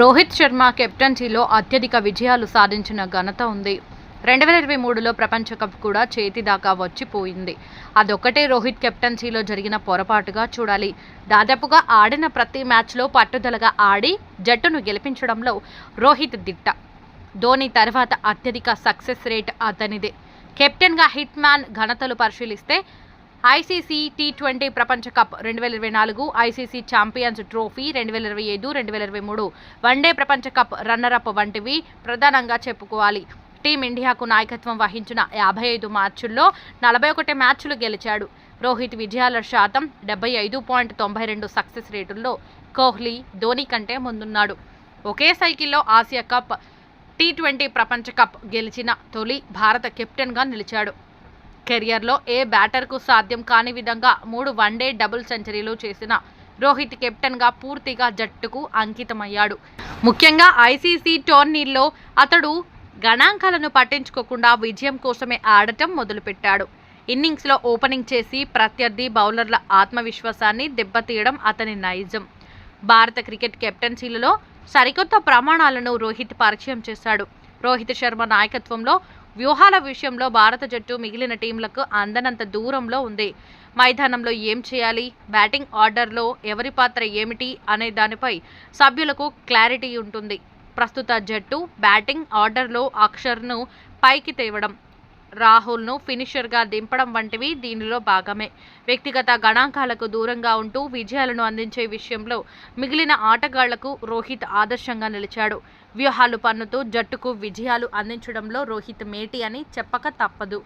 రోహిత్ శర్మ కెప్టెన్సీలో అత్యధిక విజయాలు సాధించిన ఘనత ఉంది. రెండు వేల ఇరవై మూడులో ప్రపంచ కప్ కూడా చేతి దాకా వచ్చిపోయింది. అదొక్కటే రోహిత్ కెప్టెన్సీలో జరిగిన పొరపాటుగా చూడాలి. దాదాపుగా ఆడిన ప్రతి మ్యాచ్లో పట్టుదలగా ఆడి జట్టును గెలిపించడంలో రోహిత్ దిట్ట. ధోని తర్వాత అత్యధిక సక్సెస్ రేట్ అతనిదే. కెప్టెన్గా హిట్ మ్యాన్ ఘనతలు పరిశీలిస్తే ఐసీసీ టీ ట్వంటీ ప్రపంచ కప్ రెండు వేల ఇరవై నాలుగు ఐసీసీ ఛాంపియన్స్ ట్రోఫీ రెండు వేల ఇరవై ఐదు రెండు వేల ఇరవై మూడు వన్డే ప్రపంచ కప్ రన్నరప్ వంటివి ప్రధానంగా చెప్పుకోవాలి. టీమిండియాకు నాయకత్వం వహించిన యాభై ఐదు మ్యాచ్ల్లో నలభై ఒకటి మ్యాచ్లు గెలిచాడు. రోహిత్ విజయాల శాతం డెబ్బై ఐదు పాయింట్ తొంభై రెండు సక్సెస్ రేటుల్లో కోహ్లీ ధోని కంటే ముందున్నాడు. ఒకే సైకిల్లో ఆసియా కప్ టీ ట్వంటీ ప్రపంచ కప్ గెలిచిన తొలి భారత కెప్టెన్గా నిలిచాడు. కెరియర్లో ఏ బ్యాటర్కు సాధ్యం కాని విధంగా మూడు వన్డే డబుల్ సెంచరీలు చేసిన రోహిత్ కెప్టెన్గా పూర్తిగా జట్టుకు అంకితమయ్యాడు. ముఖ్యంగా ఐసీసీ టోర్నీల్లో అతడు గణాంకాలను పట్టించుకోకుండా విజయం కోసమే ఆడటం మొదలుపెట్టాడు. ఇన్నింగ్స్లో ఓపెనింగ్ చేసి ప్రత్యర్థి బౌలర్ల ఆత్మవిశ్వాసాన్ని దెబ్బతీయడం అతని నైజం. భారత క్రికెట్ కెప్టెన్సీలలో సరికొత్త ప్రమాణాలను రోహిత్ పరిచయం చేశాడు. రోహిత్ శర్మ నాయకత్వంలో వ్యూహాల విషయంలో భారత జట్టు మిగిలిన టీంలకు అందనంత దూరంలో ఉంది. మైదానంలో ఏం చేయాలి? బ్యాటింగ్ ఆర్డర్లో ఎవరి పాత్ర ఏమిటి? అనే దానిపై సభ్యులకు క్లారిటీ ఉంటుంది. ప్రస్తుత జట్టు బ్యాటింగ్ ఆర్డర్లో అక్షర్ను పైకి తేవడం రాహుల్ను ఫినిషర్గా దింపడం వంటివి దీనిలో భాగమే. వ్యక్తిగత గణాంకాలకు దూరంగా ఉంటూ విజయాలను అందించే విషయంలో మిగిలిన ఆటగాళ్ళకు రోహిత్ ఆదర్శంగా నిలిచాడు. వ్యూహాలు పన్నుతూ జట్టుకు విజయాలు అందించడంలో రోహిత్ మేటి అని చెప్పక తప్పదు.